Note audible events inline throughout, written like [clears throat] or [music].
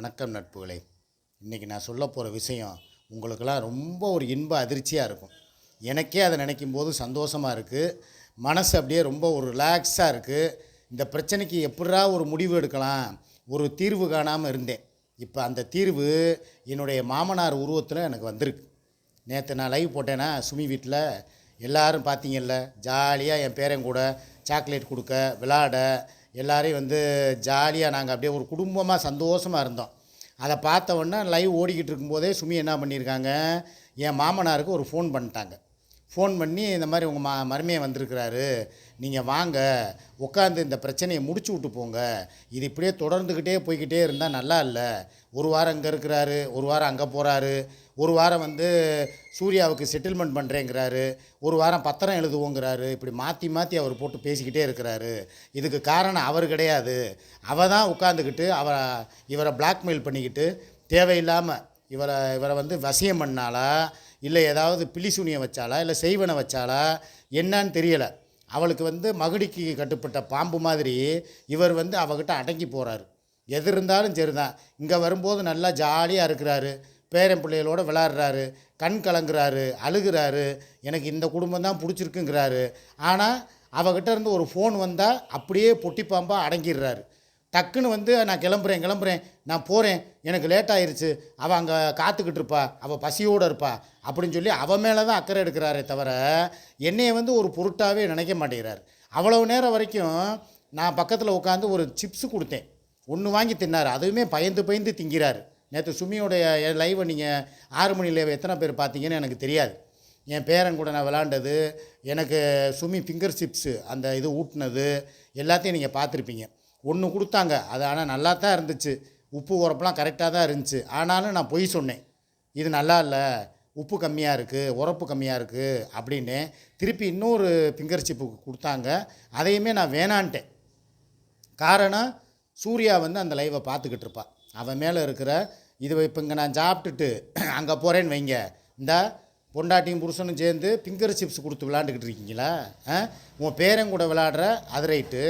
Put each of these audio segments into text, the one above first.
வணக்கம் நட்புகளே. இன்றைக்கி நான் சொல்ல போகிற விஷயம் உங்களுக்கெல்லாம் ரொம்ப ஒரு இன்ப அதிர்ச்சியாக இருக்கும். எனக்கே அதை நினைக்கும் போது சந்தோஷமாக இருக்குது மனசு அப்படியே ரொம்ப ஒரு ரிலாக்ஸாக இருக்குது இந்த பிரச்சனைக்கு எப்படா ஒரு முடிவு எடுக்கலாம்? ஒரு தீர்வு காணாமல் இருந்தேன். இப்போ அந்த தீர்வு என்னுடைய மாமனார் உருவத்தில் எனக்கு வந்திருக்கு. நேற்று நான் லைவ் போட்டேன்னா சுமி வீட்டில் எல்லோரும் பார்த்தீங்கல்ல ஜாலியாக என் பேரன் கூட சாக்லேட் கொடுக்க விளாட எல்லோரையும் வந்து ஜாலியாக நாங்கள் அப்படியே ஒரு குடும்பமாக சந்தோஷமாக இருந்தோம். அதை பார்த்த உடனே லைவ் ஓடிக்கிட்டு இருக்கும்போதே சுமி என்ன பண்ணியிருக்காங்க என் மாமனாருக்கு ஒரு ஃபோன் பண்ணிட்டாங்க. ஃபோன் பண்ணி இந்த மாதிரி உங்கள் மா மருமையை வந்திருக்கிறாரு. நீங்கள் வாங்க. உட்காந்து இந்த பிரச்சனையை முடிச்சு விட்டு போங்க. இது இப்படியே தொடர்ந்துக்கிட்டே போய்க்கிட்டே இருந்தால் நல்லா இல்லை. ஒரு வாரம் இங்கே இருக்கிறாரு ஒரு வாரம் அங்கே போகிறாரு ஒரு வாரம் வந்து சூர்யாவுக்கு செட்டில்மெண்ட் பண்ணுறேங்கிறாரு ஒரு வாரம் பத்திரம் எழுதுவோங்கிறாரு. இப்படி மாற்றி மாற்றி அவர் போட்டு பேசிக்கிட்டே இருக்கிறாரு. இதுக்கு காரணம் அவர் கிடையாது. அவ தான் உட்காந்துக்கிட்டு அவ இவரை பிளாக்மெயில் பண்ணிக்கிட்டு தேவையில்லாமல் இவரை இவரை வந்து வசியம் பண்ணாலா இல்லை ஏதாவது பிலிசூனியம் வச்சாலா இல்லை செய்வனை வச்சாலா என்னன்னு தெரியலை. அவளுக்கு வந்து மகுடிக்கு கட்டுப்பட்ட பாம்பு மாதிரி இவர் வந்து அவகிட்ட அடங்கி போகிறாரு எது இருந்தாலும் சரிதான். இங்கே வரும்போது நல்லா ஜாலியாக இருக்கிறாரு. பேரன் பிள்ளைகளோட விளாட்றாரு கண் கலங்குறாரு அழுகிறாரு எனக்கு இந்த குடும்பம் தான் பிடிச்சிருக்குங்கிறாரு. ஆனால் அவகிட்ட இருந்து ஒரு ஃபோன் வந்தால் அப்படியே பொட்டி பாம்பாக அடங்கிடுறாரு. டக்குன்னு வந்து நான் கிளம்புறேன் கிளம்புறேன் நான் போகிறேன் எனக்கு லேட் ஆயிடுச்சு அவள் அங்கே காத்துக்கிட்டு இருப்பா அவள் பசியோடு இருப்பா அப்படின்னு சொல்லி அவன் மேலே தான் அக்கறை எடுக்கிறாரே தவிர என்னையை வந்து ஒரு பொருட்டாகவே நினைக்க மாட்டேங்கிறார். அவ்வளவு நேரம் வரைக்கும் நான் பக்கத்தில் உட்காந்து ஒரு சிப்ஸு கொடுத்தேன். ஒன்று வாங்கி தின்னார். அதுவுமே பயந்து பயந்து திங்கிறாரு. நேற்று சுமியோடைய லைவை நீங்கள் ஆறு மணி லைவ் எத்தனை பேர் பார்த்தீங்கன்னு எனக்கு தெரியாது. என் பேரன் கூட நான் விளாண்டது எனக்கு சுமி ஃபிங்கர் சிப்ஸு அந்த இது ஊட்டினது எல்லாத்தையும் நீங்கள் பார்த்துருப்பீங்க. ஒன்று கொடுத்தாங்க அது ஆனால் நல்லா தான் இருந்துச்சு. உப்பு உரப்புலாம் கரெக்டாக தான் இருந்துச்சு. ஆனாலும் நான் பொய் சொன்னேன். இது நல்லா இல்லை உப்பு கம்மியாக இருக்குது உரப்பு கம்மியாக இருக்குது அப்படின்னு திருப்பி இன்னொரு ஃபிங்கர் சிப்பு கொடுத்தாங்க. அதையுமே நான் வேணான்ட்டேன். காரணம் சூர்யா வந்து அந்த லைவை பார்த்துக்கிட்டு இருப்பாள் அவன் மேலே இருக்கிற இது இப்போ இங்கே நான் சாப்பிட்டுட்டு [clears throat] அங்கே போகிறேன்னு வைங்க. இந்த பொண்டாட்டியும் புருஷனும் சேர்ந்து பிங்கர் சிப்ஸ் கொடுத்து விளாண்டுக்கிட்டு இருக்கீங்களா? உன் பேரன் கூட விளாடுற அது ரைட்டு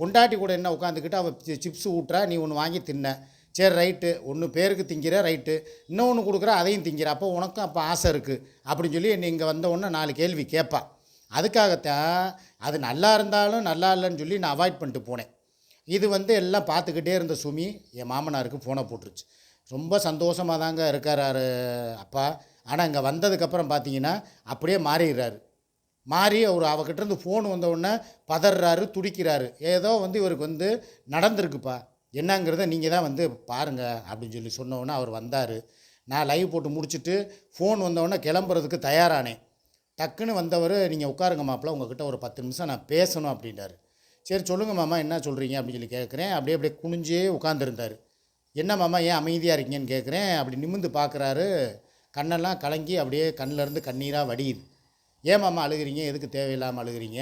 பொண்டாட்டி கூட என்ன உட்காந்துக்கிட்டு அவள் சிப்ஸ் ஊட்டுறா நீ ஒன்று வாங்கி தின்ன. சரி ரைட்டு ஒன்று பேருக்கு திங்கிற ரைட்டு இன்னொன்று கொடுக்குற அதையும் திங்கிற. அப்போ உனக்கும் அப்போ ஆசை இருக்குது அப்படின்னு சொல்லி என்னை இங்கே வந்த உடனே நாலு கேள்வி கேட்பா அதுக்காகத்தான் அது நல்லா இருந்தாலும் நல்லா இல்லைன்னு சொல்லி நான் அவாய்ட் பண்ணிட்டு போனேன். இது வந்து எல்லாம் பார்த்துக்கிட்டே இருந்த சுமி என் மாமனாருக்கு ஃபோனை போட்டுருச்சு. ரொம்ப சந்தோஷமாக தாங்க இருக்காரு அப்பா. ஆனால் இங்கே வந்ததுக்கப்புறம் பார்த்தீங்கன்னா அப்படியே மாறிடுறாரு. மாறி அவர் அவகிட்ட இருந்து ஃபோன் வந்தவுடனே பதறாரு துடிக்கிறாரு. ஏதோ வந்து இவருக்கு வந்து நடந்திருக்குப்பா. என்னங்கிறத நீங்கள் தான் வந்து பாருங்கள் அப்படின்னு சொல்லி சொன்ன அவர் வந்தார். நான் லைவ் போட்டு முடிச்சுட்டு ஃபோன் வந்தவுடனே கிளம்புறதுக்கு தயாரானேன். டக்குன்னு வந்தவர் நீங்கள் உட்காருங்க மாப்பிள்ள உங்ககிட்ட ஒரு பத்து நிமிஷம் நான் பேசணும் அப்படின்றாரு சரி சொல்லுங்கள் மாமா என்ன சொல்கிறீங்க அப்படின்னு சொல்லி கேட்குறேன் அப்படியே அப்படியே குனிஞ்சே உட்காந்துருந்தார் என்ன மாமா ஏன் அமைதியாக இருக்கீங்கன்னு கேட்குறேன் அப்படி நிமிந்து பார்க்குறாரு கண்ணெல்லாம் கலங்கி அப்படியே கண்ணிலேருந்து கண்ணீராக வடியுது. ஏன் மாமா அழுகிறீங்க? எதுக்கு தேவையில்லாமல் அழுகிறீங்க?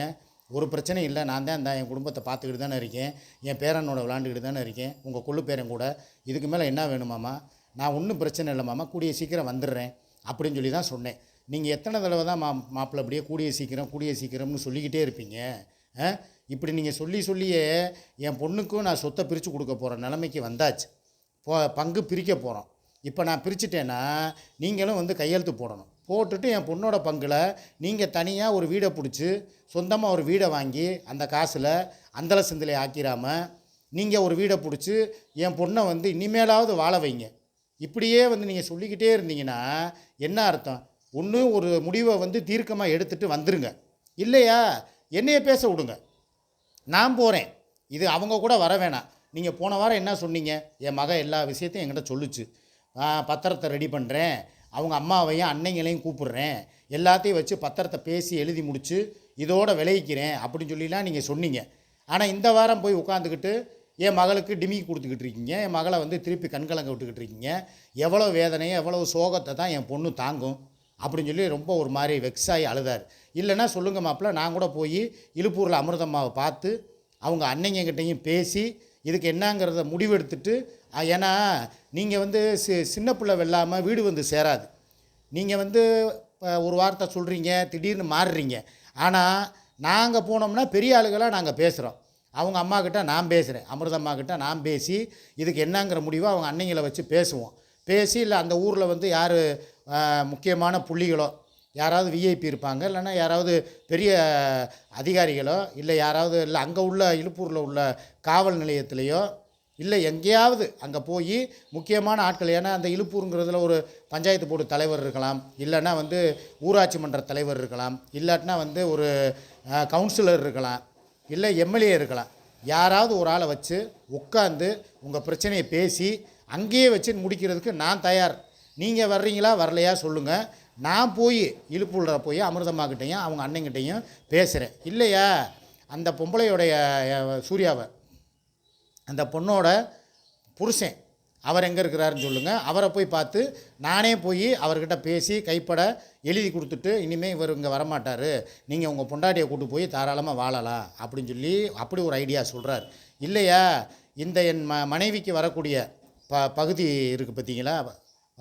ஒரு பிரச்சனையும் இல்லை. நான் தான் இந்த என் குடும்பத்தை பார்த்துக்கிட்டு தானே இருக்கேன். என் பேரனோட விளாண்டுக்கிட்டு தானே இருக்கேன். உங்கள் கொள்ளு பேரன் கூட. இதுக்கு மேலே என்ன வேணுமாம்மா நான் ஒன்றும் பிரச்சனை இல்லை மாமா. கூடிய சீக்கிரம் வந்துடுறேன் அப்படின்னு சொல்லி தான் சொன்னேன். நீங்கள் எத்தனை தடவை தான் மா மாப்பிள்ளை அப்படியே கூடிய சீக்கிரம் கூடிய சீக்கிரம்னு சொல்லிக்கிட்டே இருப்பீங்க. ஆ? இப்படி நீங்கள் சொல்லி சொல்லியே என் பொண்ணுக்கும் நான் சொத்தை பிரித்து கொடுக்க போகிற நிலைமைக்கு வந்தாச்சு. போ பங்கு பிரிக்க போகிறோம் இப்போ நான் பிரிச்சுட்டேன்னா நீங்களும் வந்து கையெழுத்து போடணும். போட்டுட்டு என் பொண்ணோட பங்கில் நீங்கள் தனியாக ஒரு வீடை பிடிச்சி சொந்தமாக ஒரு வீடை வாங்கி அந்த காசில் அந்தல சிந்தலை ஆக்கிராமல் நீங்கள் ஒரு வீடை பிடிச்சி என் பொண்ணை வந்து இனிமேலாவது வாழ வைங்க. இப்படியே வந்து நீங்கள் சொல்லிக்கிட்டே இருந்தீங்கன்னா என்ன அர்த்தம்? ஒன்று ஒரு முடிவை வந்து தீர்க்கமாக எடுத்துகிட்டு வந்துடுங்க இல்லையா? என்னையை பேச விடுங்க. நான் போகிறேன் இது அவங்க கூட வர வேணாம். நீங்கள் போன வாரம் என்ன சொன்னீங்க? என் மக எல்லா விஷயத்தையும் என்கிட்ட சொல்லுச்சு. பத்திரத்தை ரெடி பண்ணுறேன் அவங்க அம்மாவையும் அன்னைங்களையும் கூப்பிட்றேன். எல்லாத்தையும் வச்சு பத்திரத்தை பேசி எழுதி முடித்து இதோட விளைவிக்கிறேன் அப்படின்னு சொல்லிலாம் நீங்கள் சொன்னீங்க. ஆனால் இந்த வாரம் போய் உட்காந்துக்கிட்டு என் மகளுக்கு டிமி கொடுத்துக்கிட்டு இருக்கீங்க. என் மகளை வந்து திருப்பி கண்கலங்க விட்டுக்கிட்டு இருக்கீங்க. எவ்வளோ வேதனையோ எவ்வளோ சோகத்தை தான் என் பொண்ணு தாங்கும் அப்படின்னு சொல்லி ரொம்ப ஒரு மாதிரி வெக்ஸாகி அழுதார். இல்லைன்னா சொல்லுங்கள் மாப்பிள்ள நான் கூட போய் இழுப்பூரில் அமிர்தம்மாவை பார்த்து அவங்க அன்னைங்கக்கிட்டையும் பேசி இதுக்கு என்னங்கிறத முடிவெடுத்துட்டு ஏன்னா நீங்கள் வந்து சி சின்ன பிள்ளை வெல்லாமல் வீடு வந்து சேராது. நீங்கள் வந்து ஒரு வார்த்தை சொல்கிறீங்க திடீர்னு மாறுறீங்க. ஆனால் நாங்கள் போனோம்னா பெரிய ஆளுகளாக நாங்கள் பேசுகிறோம் அவங்க அம்மா கிட்ட நான் பேசுகிறேன் அமிர்தம்மா கிட்ட நான் பேசி இதுக்கு என்னங்கிற முடிவோ அவங்க அன்னைங்களை வச்சு பேசுவோம். பேசி இல்லை அந்த ஊரில் வந்து யார் முக்கியமான புள்ளிகளோ யாராவது விஐபி இருப்பாங்க இல்லைன்னா யாராவது பெரிய அதிகாரிகளோ இல்லை யாராவது இல்லை அங்கே உள்ள இழுப்பூரில் உள்ள காவல் நிலையத்திலேயோ இல்லை எங்கேயாவது அங்கே போய் முக்கியமான ஆட்கள் ஏன்னா அந்த இழுப்பூருங்கிறதுல ஒரு பஞ்சாயத்து போர்டு தலைவர் இருக்கலாம் இல்லைன்னா வந்து ஊராட்சி மன்ற தலைவர் இருக்கலாம் இல்லாட்டினா வந்து ஒரு கவுன்சிலர் இருக்கலாம் இல்லை எம்எல்ஏ இருக்கலாம். யாராவது ஒரு ஆளை வச்சு உட்காந்து உங்கள் பிரச்சனையை பேசி அங்கேயே வச்சு முடிக்கிறதுக்கு நான் தயார். நீங்கள் வர்றீங்களா வரலையா சொல்லுங்கள் நான் போய் இழுப்புள்ள போய் அமிர்தம்மாக்கிட்டையும் அவங்க அண்ணங்கிட்டையும் பேசுகிறேன் இல்லையா? அந்த பொம்பளையோடைய சூர்யாவை. அந்த பொண்ணோட புருஷன் அவர் எங்கே இருக்கிறாருன்னு சொல்லுங்கள் அவரை போய் பார்த்து நானே போய் அவர்கிட்ட பேசி கைப்பட எழுதி கொடுத்துட்டு இனிமேல் இவர் இங்கே வரமாட்டார். நீங்கள் உங்கள் பொண்டாட்டியை கூட்டு போய் தாராளமாக வாழலாம் அப்படின்னு சொல்லி அப்படி ஒரு ஐடியா சொல்கிறார் இல்லையா? இந்த என் ம மனைவிக்கு வரக்கூடிய ப பகுதி இருக்குது பார்த்தீங்களா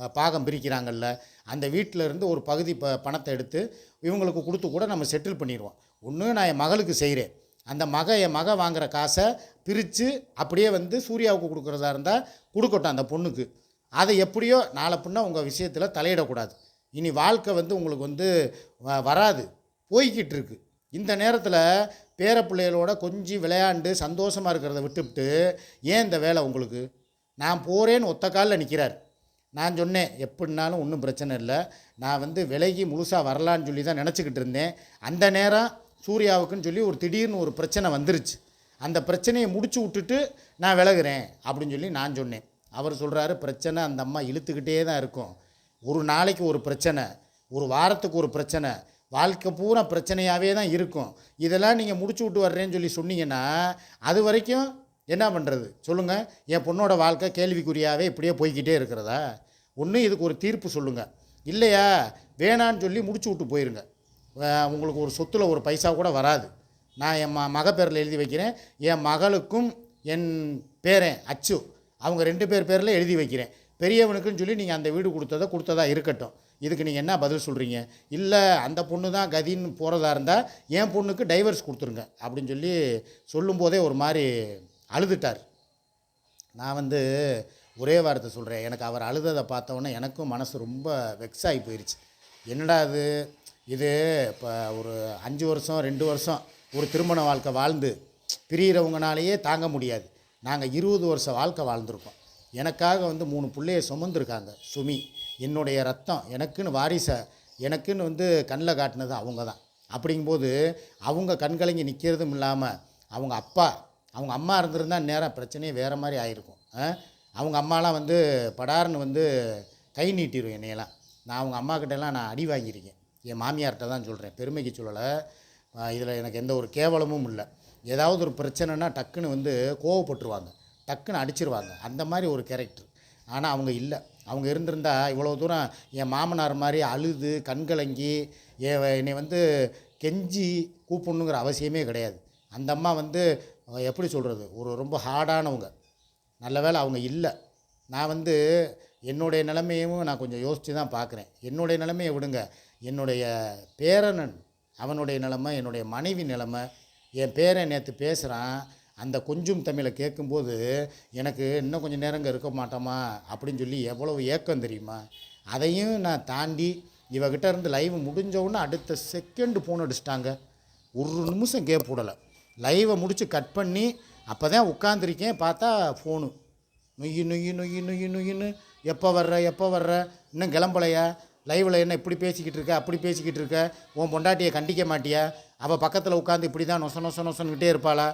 பாகம் பிரிக்கிறாங்கல்ல அந்த வீட்டில் இருந்து ஒரு பகுதி ப பணத்தை எடுத்து இவங்களுக்கு கொடுத்து கூட நம்ம செட்டில் பண்ணிடுவோம் ஒன்று நான் என் மகளுக்கு செய்கிறேன் அந்த மக என் மக வாங்குற காசை பிரித்து அப்படியே வந்து சூர்யாவுக்கு கொடுக்குறதா இருந்தால் கொடுக்கட்டும் அந்த பொண்ணுக்கு. அதை எப்படியோ நாளை பின்ன உங்கள் விஷயத்தில் தலையிடக்கூடாது. இனி வாழ்க்கை வந்து உங்களுக்கு வந்து வ- வராது. போய்கிட்டு இருக்கு. இந்த நேரத்தில் பேர பிள்ளைகளோட கொஞ்சம் விளையாண்டு சந்தோஷமாக இருக்கிறத விட்டுவிட்டு ஏன் இந்த வேலை உங்களுக்கு? நான் போகிறேன்னு ஒத்த காலில் நிற்கிறார் நான் சொன்னேன் எப்படினாலும் ஒன்றும் பிரச்சனை இல்லை. நான் வந்து விலகி முழுசாக வரலான்னு சொல்லி தான் நினச்சிக்கிட்டு இருந்தேன். அந்த நேரம் சூர்யாவுக்குன்னு சொல்லி ஒரு திடீர்னு ஒரு பிரச்சனை வந்துருச்சு. அந்த பிரச்சனையை முடிச்சு விட்டுட்டு நான் விலகுறேன் அப்படின்னு சொல்லி நான் சொன்னேன். அவர் சொல்கிறாரு பிரச்சனை அந்த அம்மா இழுத்துக்கிட்டே தான் இருக்கும். ஒரு நாளைக்கு ஒரு பிரச்சனை ஒரு வாரத்துக்கு ஒரு பிரச்சனை வாழ்க்கை பூரா பிரச்சனையாகவே தான் இருக்கும். இதெல்லாம் நீங்கள் முடிச்சு விட்டு வர்றேன்னு சொல்லி சொன்னீங்கன்னா அது வரைக்கும் என்ன பண்ணுறது சொல்லுங்கள் என் பொண்ணோட வாழ்க்கை கேள்விக்குறியாகவே இப்படியே போய்க்கிட்டே இருக்கிறதா? ஒன்று இதுக்கு ஒரு தீர்ப்பு சொல்லுங்கள் இல்லையா? வேணான்னு சொல்லி முடிச்சு விட்டு போயிருங்க. உங்களுக்கு ஒரு சொத்துல ஒரு பைசா கூட வராது. நான் என் ம மக பேரில் எழுதி வைக்கிறேன். என் மகளுக்கும் என் பேரன் அச்சு அவங்க ரெண்டு பேர் பேரில் எழுதி வைக்கிறேன். பெரியவனுக்குன்னு சொல்லி நீங்கள் அந்த வீடு கொடுத்ததை கொடுத்ததா இருக்கட்டும். இதுக்கு நீங்கள் என்ன பதில் சொல்கிறீங்க இல்லை அந்த பொண்ணு தான் கதின்னு போகிறதா இருந்தால் என் பொண்ணுக்கு டைவர்ஸ் கொடுத்துருங்க. அப்படின்னு சொல்லி சொல்லும்போதே ஒரு மாதிரி அழுதுட்டார். நான் வந்து ஒரே வார்த்தை சொல்கிறேன் எனக்கு அவர் அழுததை பார்த்தோன்னே எனக்கும் மனசு ரொம்ப வெக்ஸ் ஆகி போயிடுச்சு என்னடா இது? இது இப்போ ஒரு அஞ்சு வருஷம் ரெண்டு வருஷம் ஒரு திருமண வாழ்க்கை வாழ்ந்து பிரியிறவங்கனாலேயே தாங்க முடியாது. நாங்கள் இருபது வருஷம் வாழ்க்கை வாழ்ந்திருக்கோம். எனக்காக வந்து மூணு பிள்ளைய சுமந்துருக்காங்க. சுமி என்னுடைய ரத்தம் எனக்குன்னு வாரிசை எனக்குன்னு வந்து கண்ணில் காட்டினது அவங்க தான் அப்படிங்கும்போது அவங்க கண்கலங்கி நிற்கிறதும் இல்லாமல் அவங்க அப்பா அவங்க அம்மா இருந்திருந்தா நேராக பிரச்சனையே வேறு மாதிரி ஆயிருக்கும். ஆ? அவங்க அம்மாலாம் வந்து படார்னு வந்து கை நீட்டிடும் என்னையெல்லாம். நான் அவங்க அம்மாக்கிட்டலாம் நான் அடி வாங்கியிருக்கேன். என் மாமியார்கிட்ட தான் சொல்கிறேன் பெருமைக்கு சொல்லலை. இதில் எனக்கு எந்த ஒரு கேவலமும் இல்லை. ஏதாவது ஒரு பிரச்சனைனா டக்குன்னு வந்து கோவப்பட்டுருவாங்க. டக்குன்னு அடிச்சிருவாங்க. அந்த மாதிரி ஒரு கேரக்டர் ஆனால் அவங்க இல்லை. அவங்க இருந்திருந்தா இவ்வளோ தூரம் என் மாமனார் மாதிரி அழுது கண்கலங்கி என்னை வந்து கெஞ்சி கூப்பிடணுங்கிற அவசியமே கிடையாது. அந்த அம்மா வந்து எப்படி சொல்கிறது ஒரு ரொம்ப ஹார்டானவங்க. நல்ல வேலை அவங்க இல்லை. நான் வந்து என்னுடைய நிலைமையும் நான் கொஞ்சம் யோசித்து தான் பார்க்குறேன் என்னுடைய நிலைமையை விடுங்க. என்னுடைய பேரனன் அவனுடைய நிலைமை என்னுடைய மனைவி நிலைமை என் பேரன் நேற்று பேசுகிறான் அந்த கொஞ்சம் தமிழை கேட்கும்போது எனக்கு இன்னும் கொஞ்சம் நேரங்க இருக்க மாட்டோமா? அப்படின்னு சொல்லி எவ்வளவு ஏக்கம் தெரியுமா? அதையும் நான் தாண்டி இவகிட்ட இருந்து லைவ் முடிஞ்சவுடனே அடுத்த செகண்டு ஃபோன் அடிச்சிட்டாங்க. ஒரு நிமிஷம் கேப் விடலை லைவை முடித்து கட் பண்ணி அப்போ தான் உட்காந்துருக்கேன் பார்த்தா ஃபோனு நொய்யு நொய்யு நொய்யு நொய்யு நொய்யுன்னு எப்போ வர்ற எப்போ வர்ற இன்னும் கிளம்பலையா? லைவில் என்ன இப்படி பேசிக்கிட்டு இருக்க அப்படி பேசிக்கிட்டு இருக்க? உன் பொண்டாட்டியை கண்டிக்க மாட்டியா? அவள் பக்கத்தில் உட்காந்து இப்படி தான் நொச நொச நொசன்கிட்டே இருப்பாளா?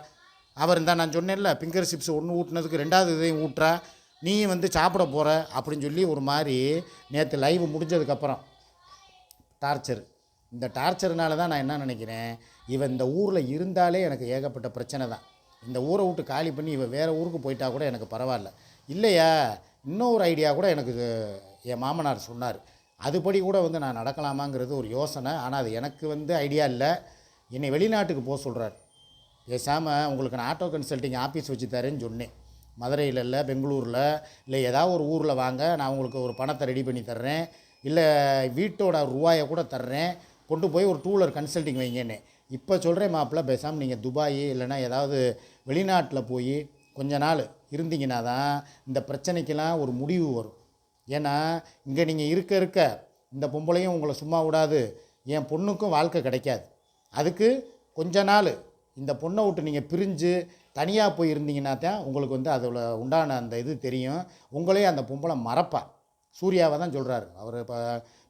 அவர் இருந்தால் நான் சொன்னேன்ல பிங்கர் சிப்ஸ் ஒன்று ஊட்டினதுக்கு ரெண்டாவது இதையும் ஊட்டுறா. நீயும் வந்து சாப்பிட போகிற அப்படின்னு சொல்லி ஒரு மாதிரி நேற்று லைவ் முடிஞ்சதுக்கப்புறம் டார்ச்சர் இந்த டார்ச்சர்னால தான் நான் என்ன நினைக்கிறேன் இவன் இந்த ஊரில் இருந்தாலே எனக்கு ஏகப்பட்ட பிரச்சனை தான். இந்த ஊரை விட்டு காலி பண்ணி இவன் வேறு ஊருக்கு போயிட்டா கூட எனக்கு பரவாயில்ல. இல்லையா? இன்னொரு ஐடியா கூட எனக்கு என் மாமனார் சொன்னார். அதுபடி கூட வந்து நான் நடக்கலாமாங்கிறது ஒரு யோசனை. ஆனால் அது எனக்கு வந்து ஐடியா இல்லை. என்னை வெளிநாட்டுக்கு போக சொல்கிறார் பேசாமல் உங்களுக்கு நான் ஆட்டோ கன்சல்ட்டிங் ஆஃபீஸ் வச்சு தரேன்னு சொன்னேன். மதுரையில் இல்லை பெங்களூரில் இல்லை ஏதாவது ஒரு ஊரில் வாங்க. நான் உங்களுக்கு ஒரு பணத்தை ரெடி பண்ணி தர்றேன். இல்லை வீட்டோட ரூபாயை கூட தர்றேன். கொண்டு போய் ஒரு டூலர் கன்சல்ட்டிங் வைங்கன்னு. இப்போ சொல்கிறேன் மாப்பிள்ள பேசாமல் நீங்கள் துபாய் இல்லைன்னா ஏதாவது வெளிநாட்டில் போய் கொஞ்ச நாள் இருந்தீங்கன்னா தான் இந்த பிரச்சனைக்கெல்லாம் ஒரு முடிவு வரும். ஏன்னா இங்கே நீங்கள் இருக்க இருக்க இந்த பொம்பளையும் உங்களை சும்மா விடாது. என் பொண்ணுக்கும் வாழ்க்கை கிடைக்காது. அதுக்கு கொஞ்ச நாள் இந்த பொண்ணை விட்டு நீங்கள் பிரிஞ்சு தனியாக போய் இருந்தீங்கன்னா தான் உங்களுக்கு வந்து அதில் உண்டான அந்த இது தெரியும். உங்களே அந்த பொம்பளை மறப்பா சூர்யாவை தான் சொல்கிறாரு அவர் இப்போ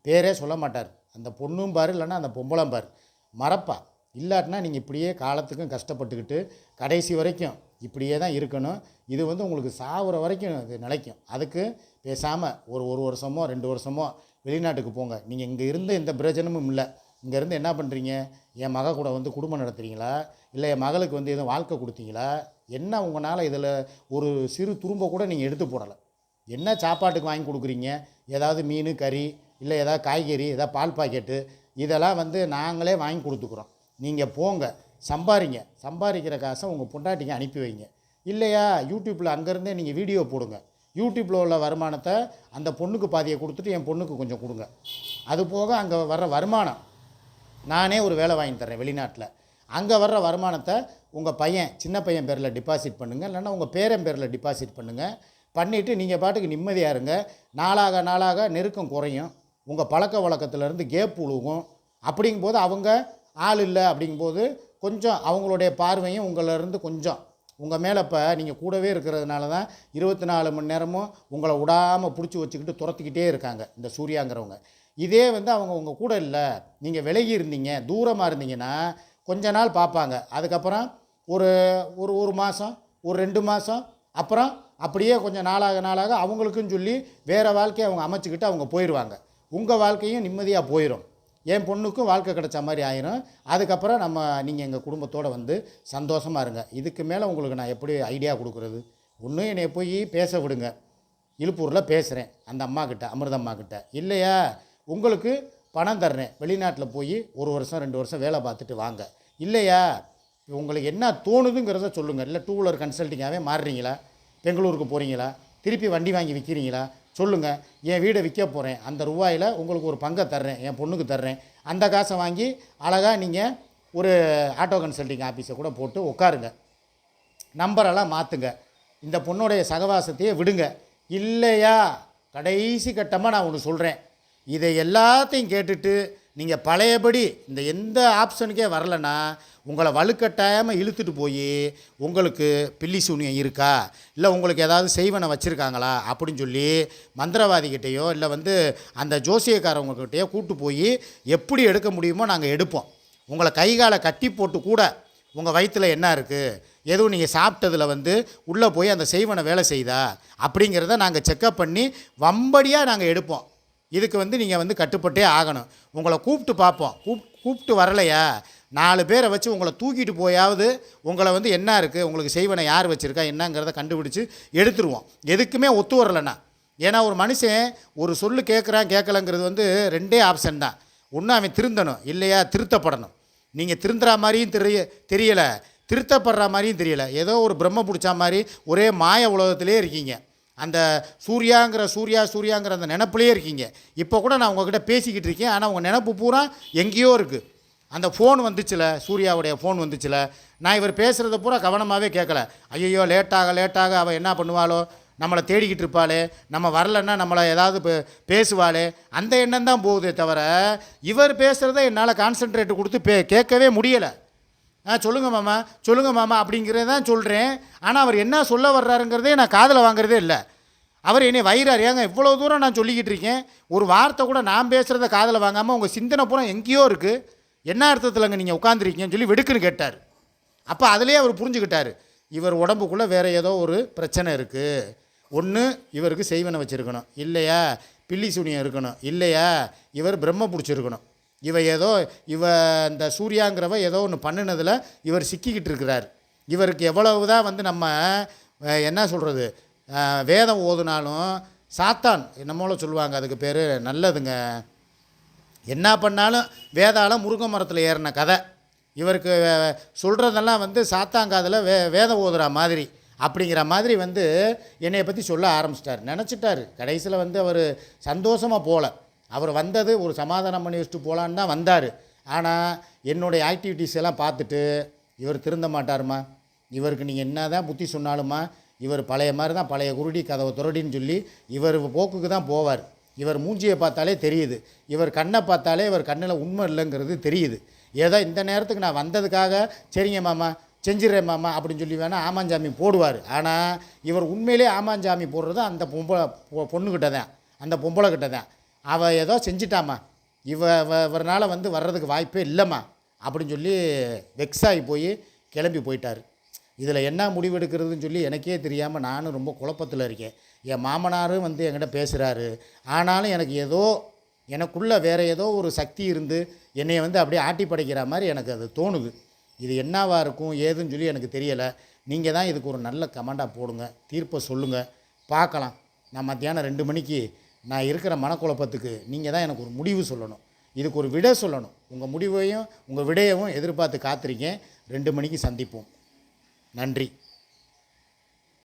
பேரே சொல்ல மாட்டார். அந்த பொண்ணும் பாரு இல்லைன்னா அந்த பொம்பளம் பாரு. மறப்பா. இல்லாட்டினா நீங்கள் இப்படியே காலத்துக்கும் கஷ்டப்பட்டுக்கிட்டு கடைசி வரைக்கும் இப்படியே தான் இருக்கணும். இது வந்து உங்களுக்கு சாகுற வரைக்கும் இது நிலைக்கும். அதுக்கு பேசாமல் ஒரு ஒரு வருஷமோ ரெண்டு வருஷமோ வெளிநாட்டுக்கு போங்க. நீங்கள் இங்கே இருந்து எந்த பிரயோஜனமும் இல்லை. இங்கேருந்து என்ன பண்ணுறீங்க என் மக கூட வந்து குடும்பம் நடத்துகிறீங்களா இல்லை என் மகளுக்கு வந்து எதுவும் வாழ்க்கை கொடுத்தீங்களா? என்ன உங்களால் இதில் ஒரு சிறு துரும்ப கூட நீங்கள் எடுத்து போடலை. என்ன சாப்பாட்டுக்கு வாங்கி கொடுக்குறீங்க? ஏதாவது மீன் கறி இல்லை ஏதாவது காய்கறி ஏதாவது பால் பாக்கெட்டு இதெல்லாம் வந்து நாங்களே வாங்கி கொடுத்துக்குறோம். நீங்கள் போங்க சம்பாரிங்க. சம்பாதிக்கிற காசை உங்கள் பொண்டாட்டிங்க அனுப்பி வைங்க. இல்லையா யூடியூப்பில் அங்கேருந்தே நீங்கள் வீடியோ போடுங்க. யூடியூப்பில் உள்ள வருமானத்தை அந்த பொண்ணுக்கு பாதியை கொடுத்துட்டு என் பொண்ணுக்கு கொஞ்சம் கொடுங்க. அது போக அங்கே வர்ற வருமானம். நானே ஒரு வேலை வாங்கி தரேன் வெளிநாட்டில். அங்கே வர்ற வருமானத்தை உங்கள் பையன் சின்ன பையன் பேரில் டிபாசிட் பண்ணுங்கள் இல்லைன்னா உங்கள் பேரன் பேரில் டிபாசிட் பண்ணுங்கள் பண்ணிவிட்டு நீங்கள் பாட்டுக்கு நிம்மதியாக இருங்க. நாளாக நாளாக நெருக்கம் குறையும். உங்கள் பழக்க வழக்கத்துலேருந்து கேப் உழுகும். அப்படிங்கும்போது அவங்க ஆள் இல்லை அப்படிங்கும்போது கொஞ்சம் அவங்களுடைய பார்வையும் உங்களிலேருந்து கொஞ்சம். உங்கள் மேலே இப்போ நீங்கள் கூடவே இருக்கிறதுனால தான் இருபத்தி நாலு மணி நேரமும் உங்களை விடாமல் பிடிச்சி வச்சுக்கிட்டு துரத்திக்கிட்டே இருக்காங்க இந்த சூர்யாங்கிறவங்க. இதே வந்து அவங்க உங்கள் கூட இல்லை நீங்கள் விலகி இருந்தீங்க தூரமாக இருந்தீங்கன்னா கொஞ்ச நாள் பார்ப்பாங்க அதுக்கப்புறம் ஒரு ஒரு ஒரு மாதம் ஒரு ரெண்டு மாதம் அப்புறம் அப்படியே கொஞ்சம் நாளாக நாளாக அவங்களுக்குன்னு சொல்லி வேறு வாழ்க்கையை அவங்க அமைச்சிக்கிட்டு அவங்க போயிடுவாங்க உங்கள் வாழ்க்கையும் நிம்மதியாக போயிடும் என் பொண்ணுக்கும் வாழ்க்கை கிடச்ச மாதிரி ஆயிரும். அதுக்கப்புறம் நம்ம நீங்கள் எங்கள் குடும்பத்தோடு வந்து சந்தோஷமாக இருங்க. இதுக்கு மேலே உங்களுக்கு நான் எப்படி ஐடியா கொடுக்குறது? ஒன்றும் என்னை போய் பேச விடுங்க. இழுப்பூரில் பேசுகிறேன் அந்த அம்மா கிட்ட அமிர்தம்மா கிட்ட. இல்லையா? உங்களுக்கு பணம் தர்றேன். வெளிநாட்டில் போய் ஒரு வருஷம் ரெண்டு வருஷம் வேலை பார்த்துட்டு வாங்க. இல்லையா? உங்களுக்கு என்ன தோணுதுங்கிறத சொல்லுங்கள் இல்லை டூ வீலர் கன்சல்ட்டிங்காகவே மாறுறீங்களா? பெங்களூருக்கு போகிறீங்களா திருப்பி வண்டி வாங்கி விற்கிறீங்களா சொல்லுங்கள் என் வீடை விற்க போகிறேன் அந்த ரூபாயில் உங்களுக்கு ஒரு பங்கை தர்றேன் என் பொண்ணுக்கு தர்றேன். அந்த காசை வாங்கி அழகாக நீங்கள் ஒரு ஆட்டோ கன்சல்டிங் ஆஃபீஸை கூட போட்டு உட்காருங்க. நம்பரெல்லாம் மாற்றுங்க இந்த பொண்ணுடைய சகவாசத்தையே விடுங்க. இல்லையா? கடைசி கட்டமாக நான் ஒன்று சொல்கிறேன் இதை எல்லாத்தையும் கேட்டுட்டு நீங்கள் பழையபடி இந்த எந்த ஆப்ஷனுக்கே வரலன்னா உங்களை வலுக்கட்டாயமாக இழுத்துட்டு போய் உங்களுக்கு பில்லி சூனியம் இருக்கா? இல்லை உங்களுக்கு ஏதாவது செய்வனை வச்சுருக்காங்களா? அப்படின்னு சொல்லி மந்திரவாதிகிட்டேயோ இல்லை வந்து அந்த ஜோசியக்காரவங்கக்கிட்டேயோ கூட்டு போய் எப்படி எடுக்க முடியுமோ நாங்கள் எடுப்போம். உங்களை கை காலை கட்டி போட்டு கூட உங்கள் வயிற்றில் என்ன இருக்குது எதுவும் நீங்கள் சாப்பிட்டதில் வந்து உள்ளே போய் அந்த செய்வனை வேலை செய்தா? அப்படிங்கிறத நாங்கள் செக்கப் பண்ணி வம்படியாக நாங்கள் எடுப்போம். இதுக்கு வந்து நீங்கள் வந்து கட்டுப்பட்டே ஆகணும். உங்களை கூப்பிட்டு பார்ப்போம். கூப் கூப்பிட்டு வரலையா? நாலு பேரை வச்சு உங்களை தூக்கிட்டு போயாவது உங்களை வந்து என்ன இருக்குது உங்களுக்கு செய்வனை யார் வச்சுருக்கா? என்னங்கிறத கண்டுபிடிச்சி எடுத்துருவோம். எதுக்குமே ஒத்து வரலைண்ணா. ஏன்னா ஒரு மனுஷன் ஒரு சொல்லு கேட்குறான் கேட்கலங்கிறது வந்து ரெண்டே ஆப்ஷன் தான். ஒன்று அவன் திருந்தணும் இல்லையா? திருத்தப்படணும். நீங்கள் திருந்துற மாதிரியும் தெரிய தெரியலை. திருத்தப்படுற மாதிரியும் தெரியலை. ஏதோ ஒரு பிரம்ம பிடிச்ச மாதிரி ஒரே மாய உலகத்திலே இருக்கீங்க. அந்த சூர்யாங்கிற சூர்யா சூர்யாங்கிற அந்த நினப்புலேயே இருக்கீங்க. இப்போ கூட நான் உங்ககிட்ட பேசிக்கிட்டு இருக்கேன். ஆனால் உங்கள் நினப்பு பூரா எங்கேயோ இருக்குது அந்த ஃபோன் வந்துச்சுல சூர்யாவுடைய ஃபோன் வந்துச்சுல. நான் இவர் பேசுகிறத பூரா கவனமாகவே கேட்கல ஐயோ லேட்டாக லேட்டாக அவள் என்ன பண்ணுவாளோ? நம்மளை தேடிக்கிட்டு இருப்பாளே. நம்ம வரலன்னா நம்மளை ஏதாவது பே பேசுவாளே. அந்த எண்ணம் தான் போகுதே தவிர இவர் பேசுகிறத என்னால் கான்சென்ட்ரேட் கொடுத்து பே கேட்கவே முடியலை. ஆ சொல்லுங்கள் மாமா சொல்லுங்கள் மாமா அப்படிங்கிறத தான் சொல்கிறேன் ஆனால் அவர் என்ன சொல்ல வர்றாருங்கிறதே நான் காதில் வாங்குறதே இல்லை. அவர் என்னை வயிறார் ஏங்க இவ்வளோ தூரம் நான் சொல்லிக்கிட்டு இருக்கேன். ஒரு வார்த்தை கூட நான் பேசுகிறத காதில் வாங்காமல் உங்கள் சிந்தனை பூரா எங்கேயோ இருக்குது என்ன அர்த்தத்தில்ங்க நீங்கள் உட்காந்துருக்கீங்கன்னு சொல்லி வெடுக்குன்னு கேட்டார். அப்போ அதிலே அவர் புரிஞ்சுக்கிட்டார். இவர் உடம்புக்குள்ளே வேறு ஏதோ ஒரு பிரச்சனை இருக்குது ஒன்று இவருக்கு செய்வனை வச்சுருக்கணும். இல்லையா? பில்லி சூனியம் இருக்கணும். இல்லையா? இவர் பிரம்ம பிடிச்சிருக்கணும். இவ ஏதோ இவ இந்த சூர்யாங்கிறவ ஏதோ ஒன்று பண்ணினதில் இவர் சிக்கிக்கிட்டு இருக்கிறார். இவருக்கு எவ்வளவு தான் வந்து நம்ம என்ன சொல்கிறது வேதம் ஓதுனாலும் சாத்தான் என்னமோல சொல்லுவாங்க அதுக்கு பேர் நல்லதுங்க. என்ன பண்ணாலும் வேதாளம் முருங்கை மரத்தில் ஏறின கதை. இவருக்கு சொல்கிறதெல்லாம் வந்து சாத்தாங்காதில் வே வேதம் ஓதுகிற மாதிரி. அப்படிங்கிற மாதிரி வந்து என்னையை பற்றி சொல்ல ஆரம்பிச்சிட்டார். நினச்சிட்டாரு. கடைசியில் வந்து அவர் சந்தோஷமாக போகல அவர் வந்தது ஒரு சமாதானம் பண்ணி வச்சுட்டு போகலான்னு தான் வந்தார். ஆனால் என்னுடைய ஆக்டிவிட்டீஸ் எல்லாம் பார்த்துட்டு இவர் திருந்த மாட்டாருமா? இவருக்கு நீங்கள் என்ன தான் புத்தி சொன்னாலுமா இவர் பழைய மாதிரி தான் பழைய குருடி கதவை துரடின்னு சொல்லி இவர் போக்குக்கு தான் போவார். இவர் மூஞ்சியை பார்த்தாலே தெரியுது. இவர் கண்ணை பார்த்தாலே இவர் கண்ணில் உண்மை இல்லைங்கிறது தெரியுது. ஏதோ இந்த நேரத்துக்கு நான் வந்ததுக்காக சரிங்க மாமா செஞ்சிடுறேன் மாமா அப்படின்னு சொல்லி வேணால் ஆமாஞ்சாமி போடுவார். ஆனால் இவர் உண்மையிலே ஆமாஞ்சாமி போடுறது அந்த பொம்பளை பொண்ணுக்கிட்ட தான் அந்த பொம்பளை கிட்ட தான் அவள் ஏதோ செஞ்சிட்டாமா இவ இவ- வந்து வர்றதுக்கு வாய்ப்பே இல்லைம்மா. அப்படின்னு சொல்லி வெக்ஸ் ஆகி போய் கிளம்பி போயிட்டார். இதில் என்ன முடிவு எடுக்கிறதுன்னு சொல்லி எனக்கே தெரியாமல் நானும் ரொம்ப குழப்பத்தில் இருக்கேன். என் மாமனாரும் வந்து என்கிட்ட பேசுகிறாரு ஆனாலும் எனக்கு ஏதோ எனக்குள்ளே வேறு ஏதோ ஒரு சக்தி இருந்து என்னை வந்து அப்படியே ஆட்டி படைக்கிற மாதிரி எனக்கு அது தோணுது. இது என்னவாக இருக்கும் ஏதுன்னு சொல்லி எனக்கு தெரியலை. நீங்கள் தான் இதுக்கு ஒரு நல்ல கமெண்டாக போடுங்க தீர்ப்பை சொல்லுங்கள் பார்க்கலாம். நான் மத்தியானம் ரெண்டு மணிக்கு நான் இருக்கிற மனக்குழப்பத்துக்கு நீங்கள் தான் எனக்கு ஒரு முடிவு சொல்லணும். இதுக்கு ஒரு விடை சொல்லணும். உங்கள் முடிவையும் உங்கள் விடையவும் எதிர்பார்த்து காத்திருக்கேன். ரெண்டு மணிக்கு சந்திப்போம். நன்றி.